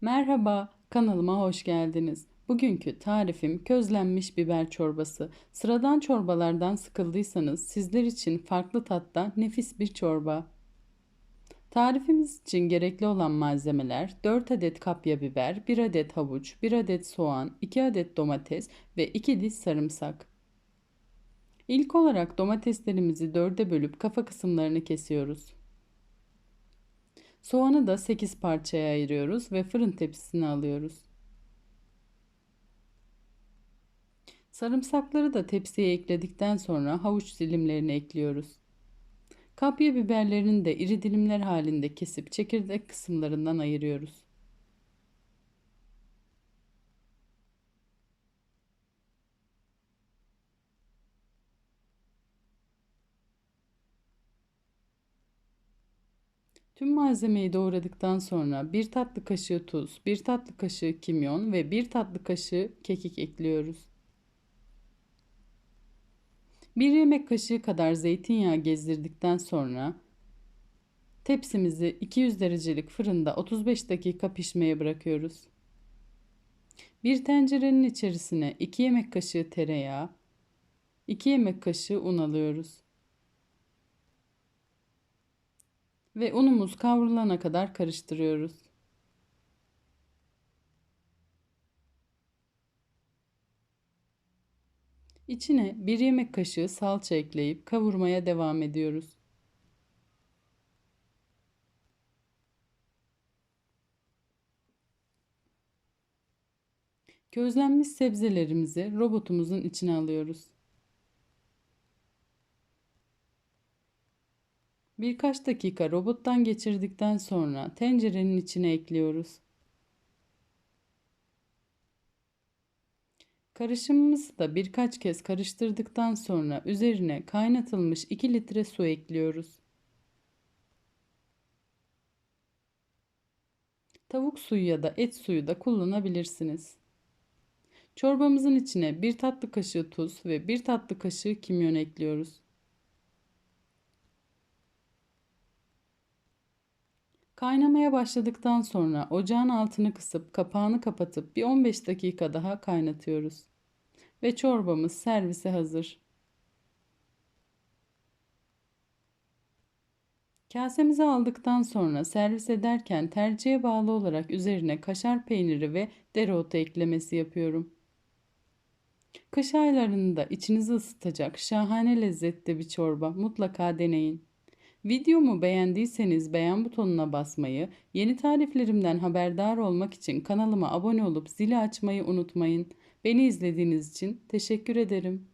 Merhaba, kanalıma hoş geldiniz. Bugünkü tarifim közlenmiş biber çorbası. Sıradan çorbalardan sıkıldıysanız sizler için farklı tatta nefis bir çorba. Tarifimiz için gerekli olan malzemeler 4 adet kapya biber, 1 adet havuç, 1 adet soğan, 2 adet domates ve 2 diş sarımsak. İlk olarak domateslerimizi dörde bölüp kafa kısımlarını kesiyoruz. Soğanı da 8 parçaya ayırıyoruz ve fırın tepsisine alıyoruz. Sarımsakları da tepsiye ekledikten sonra havuç dilimlerini ekliyoruz. Kapya biberlerini de iri dilimler halinde kesip çekirdek kısımlarından ayırıyoruz. Tüm malzemeyi doğradıktan sonra 1 tatlı kaşığı tuz, 1 tatlı kaşığı kimyon ve 1 tatlı kaşığı kekik ekliyoruz. 1 yemek kaşığı kadar zeytinyağı gezdirdikten sonra tepsimizi 200 derecelik fırında 35 dakika pişmeye bırakıyoruz. Bir tencerenin içerisine 2 yemek kaşığı tereyağı, 2 yemek kaşığı un alıyoruz. Ve unumuz kavrulana kadar karıştırıyoruz. İçine bir yemek kaşığı salça ekleyip kavurmaya devam ediyoruz. Közlenmiş sebzelerimizi robotumuzun içine alıyoruz. Birkaç dakika robottan geçirdikten sonra tencerenin içine ekliyoruz. Karışımımızı da birkaç kez karıştırdıktan sonra üzerine kaynatılmış 2 litre su ekliyoruz. Tavuk suyu ya da et suyu da kullanabilirsiniz. Çorbamızın içine 1 tatlı kaşığı tuz ve 1 tatlı kaşığı kimyon ekliyoruz. Kaynamaya başladıktan sonra ocağın altını kısıp kapağını kapatıp bir 15 dakika daha kaynatıyoruz. Ve çorbamız servise hazır. Kasemize aldıktan sonra servis ederken tercihe bağlı olarak üzerine kaşar peyniri ve dereotu eklemesi yapıyorum. Kış aylarında içinizi ısıtacak şahane lezzetli bir çorba mutlaka deneyin. Videomu beğendiyseniz beğen butonuna basmayı, yeni tariflerimden haberdar olmak için kanalıma abone olup zili açmayı unutmayın. Beni izlediğiniz için teşekkür ederim.